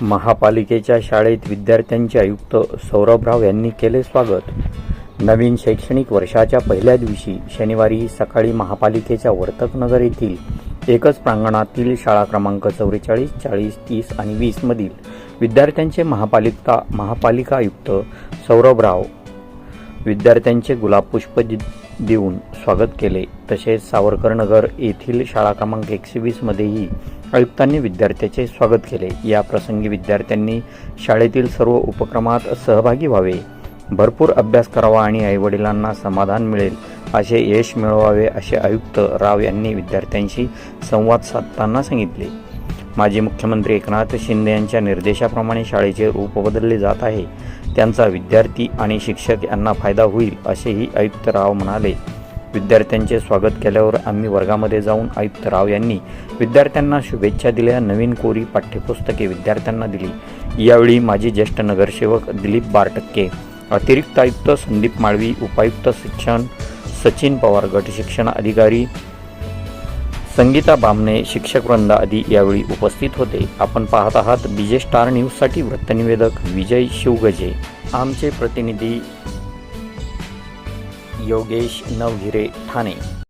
महापालिकेच्या शाळेत विद्यार्थ्यांचे आयुक्त सौरभराव यांनी केले स्वागत. नवीन शैक्षणिक वर्षाच्या पहिल्या दिवशी शनिवारी सकाळी महापालिकेच्या वर्तकनगर येथील एकच प्रांगणातील शाळा क्रमांक चौवेचाळीस चाळीस तीस आणि वीसमधील विद्यार्थ्यांचे महापालिका महापालिका आयुक्त सौरभराव विद्यार्थ्यांचे गुलाब पुष्प दि- देऊन स्वागत केले. तसेच सावरकरनगर येथील शाळा क्रमांक एकशे वीसमध्येही आयुक्तांनी विद्यार्थ्याचे स्वागत केले. या प्रसंगी विद्यार्थ्यांनी शाळेतील सर्व उपक्रमात सहभागी व्हावे. भरपूर अभ्यास करावा आणि आईवडिलांना समाधान मिळेल असे यश मिळवावे असे आयुक्त राव यांनी विद्यार्थ्यांशी संवाद साधताना सांगितले. माजी मुख्यमंत्री एकनाथ शिंदे यांच्या निर्देशाप्रमाणे शाळेचे रूप बदलले जात आहे. त्यांचा विद्यार्थी आणि शिक्षक यांना फायदा होईल असेही आयुक्त राव म्हणाले. विद्यार्थ्यांचे स्वागत केल्यावर आम्ही वर्गामध्ये जाऊन आयुक्त राव यांनी विद्यार्थ्यांना शुभेच्छा दिल्या नवीन कोरी पाठ्यपुस्तके विद्यार्थ्यांना दिली. यावेळी माजी ज्येष्ठ नगरसेवक दिलीप बारटक्के अतिरिक्त आयुक्त संदीप माळवी उपायुक्त शिक्षण सचिन पवार गट शिक्षण अधिकारी संगीता बामणे शिक्षकवृंद आदी यावेळी उपस्थित होते. आपण पाहत आहात बीजे स्टार न्यूजसाठी वृत्तनिवेदक विजय शिवगजे. आमचे प्रतिनिधी योगेश नवहिरे ठाणे.